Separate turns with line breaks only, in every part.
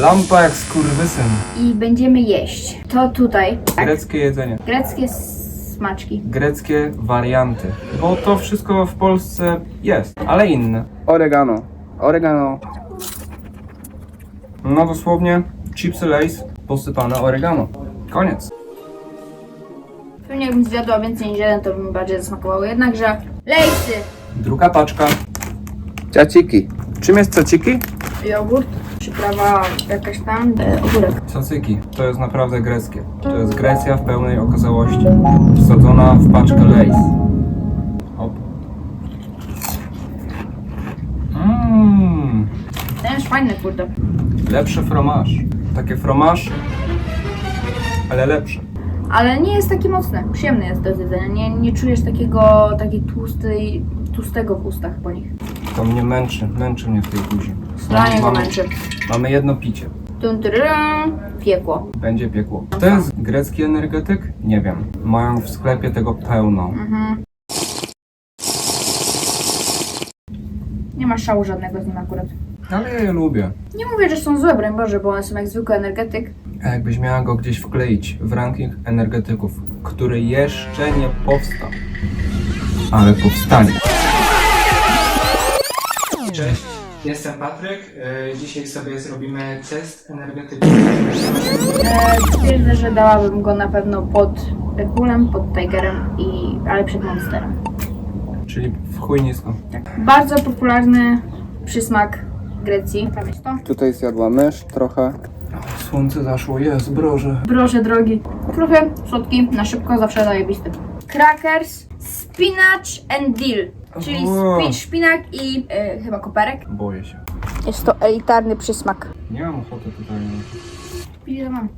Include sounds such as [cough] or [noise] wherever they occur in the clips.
Lampa jak skurwysyn.
i będziemy jeść. To tutaj. Tak.
Greckie jedzenie.
Greckie smaczki.
Greckie warianty. Bo to wszystko w Polsce jest, ale inne. Oregano. Oregano. No dosłownie chipsy Lays posypane oregano. Koniec.
Pewnie jakbym zjadła więcej niż jeden, to by mi bardziej zasmakowało. Jednakże lejsy,
Druga paczka. Ciaciki. Czym jest caciki?
jogurt, przyprawa jakaś tam, e, ogórek.
Cacyki. To jest naprawdę greckie. To jest Grecja w pełnej okazałości. Wsadzona w paczkę Lays. Hop. Mmm.
Ten jest fajny, kurde.
Lepszy fromaż. Takie fromaż, ale lepszy.
Ale nie jest taki mocny. Przyjemny jest do zjedzenia. Nie, nie czujesz takiego, takiej tłustej, tłustego w ustach po nich.
To mnie męczy, męczy mnie w tej buzi.
Dla niego
mamy,
męczy.
mamy jedno picie.
Tyryrym, piekło.
Będzie piekło. To jest grecki energetyk? Nie wiem. Mają w sklepie tego pełno.
Mhm. Nie ma szału żadnego z nim akurat.
Ale ja je lubię.
Nie mówię, że są złe, broń Boże, bo one są jak zwykły energetyk.
A jakbyś miała go gdzieś wkleić w ranking energetyków, który jeszcze nie powstał, ale powstanie.
Cześć, jestem Patryk. E, Dzisiaj sobie zrobimy test energetyki.
E, twierdzę, że dałabym go na pewno pod Red Bullem, pod Tigerem, i, ale przed Monsterem.
Czyli w chuj nisko.
Bardzo popularny przysmak Grecji. To.
Tutaj zjadła mysz trochę. Słońce zaszło, jest, broże.
Proszę drogi. Trochę słodki, na szybko, zawsze zajebisty. Crackers, spinach and dill. Czyli
Wow.
spi- szpinak i e, chyba koperek.
Boję się.
Jest to elitarny przysmak.
Nie mam ochoty tutaj.
Ile mam?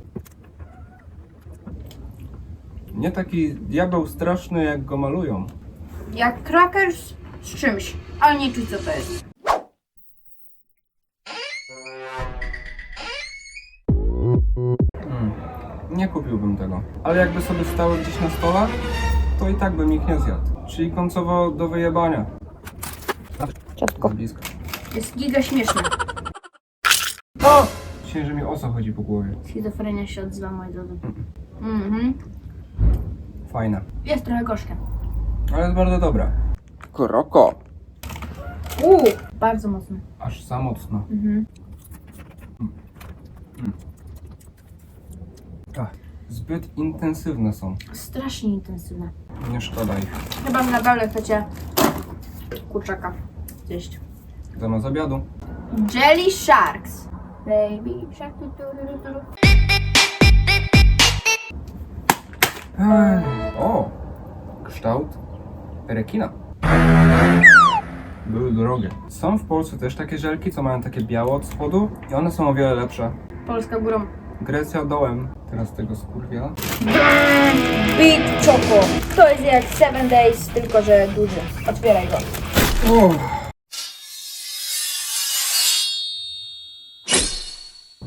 Nie taki diabeł straszny, jak go malują.
Jak crackers z czymś, ale nie czuć co to jest.
Mm. Nie kupiłbym tego. Ale jakby sobie stały gdzieś na stole, to i tak bym ich nie zjadł. Czyli końcowo do wyjebania.
Ciastko.
Za blisko.
Jest giga śmieszne.
O! Dzisiaj, że mi oso chodzi po głowie.
Schizofrenia się odzywa, moi drodzy. Mhm.
Fajne.
Jest trochę gorzkie.
Ale jest bardzo dobre. Kroko.
Uuu, bardzo mocne.
Aż za mocno.
Mhm.
Ach, zbyt intensywne są.
Strasznie intensywne.
Nie szkoda ich.
Chyba naprawdę chcecie kurczaka zjeść.
Zamiast obiadu.
Jelly Sharks. Baby shark. tu, tu, tu, tu, tu.
Ej, O! Kształt rekina. Były drogie. Są w Polsce też takie żelki, co mają takie białe od spodu i one są o wiele lepsze.
Polska górą.
Grecja dołem. Teraz tego skurwiela.
Big Choco. To jest jak 7 Days, tylko że duży. Otwieraj go.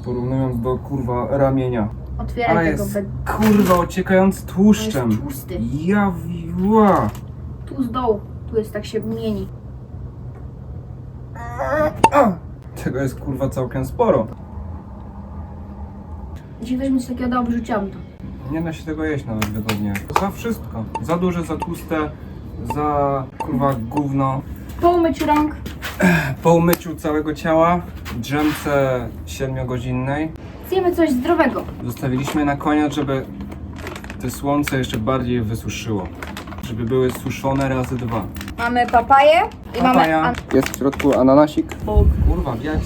Porównując do kurwa ramienia.
Otwieraj
Ale
tego.
jest
be-
kurwa ociekając tłuszczem.
jest tłusty.
Ja wiła.
Tu z dołu. Tu jest tak się mieni.
Tego jest kurwa całkiem sporo.
Jeśli ktoś mi coś takiego dał, wrzuciłam to.
Nie da się tego jeść nawet wygodnie. Za wszystko. Za duże, za tłuste, za kurwa gówno.
Po umyciu rąk.
Po umyciu całego ciała, drzemce 7-godzinnej,
Zjemy coś zdrowego.
zostawiliśmy na koniec, żeby te słońce jeszcze bardziej wysuszyło. Żeby były suszone razy dwa.
Mamy papaję i mamy...
Papaja.
An-
Jest w środku ananasik. Kurwa, wiać.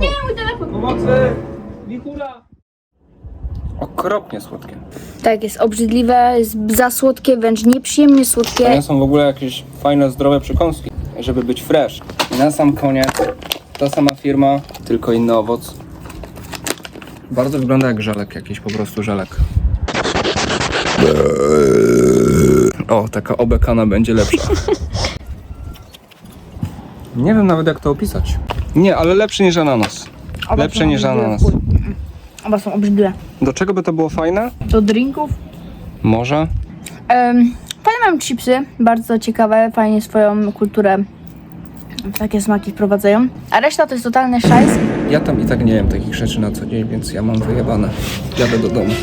nie, mój telefon.
Pomocy! Wichura! Okropnie słodkie.
Tak, jest obrzydliwe, jest za słodkie, wręcz nieprzyjemnie
To
słodkie.
nie są w ogóle jakieś fajne, zdrowe przekąski, żeby być fresh. I na sam koniec, ta sama firma, tylko inny owoc. Bardzo wygląda jak żelek, jakiś po prostu żelek. O, taka obekana będzie lepsza. [laughs] Nie wiem nawet jak to opisać. Nie, ale lepszy niż ananas. Lepsze niż ananas.
Oba są obrzydliwe.
Do czego by to było fajne?
Do drinków.
Może?
Um, fajne mam chipsy, bardzo ciekawe, fajnie swoją kulturę w takie smaki wprowadzają. A reszta to jest totalny szajs.
Ja tam i tak nie wiem takich rzeczy na co dzień, więc ja mam wyjebane. Jadę do domu.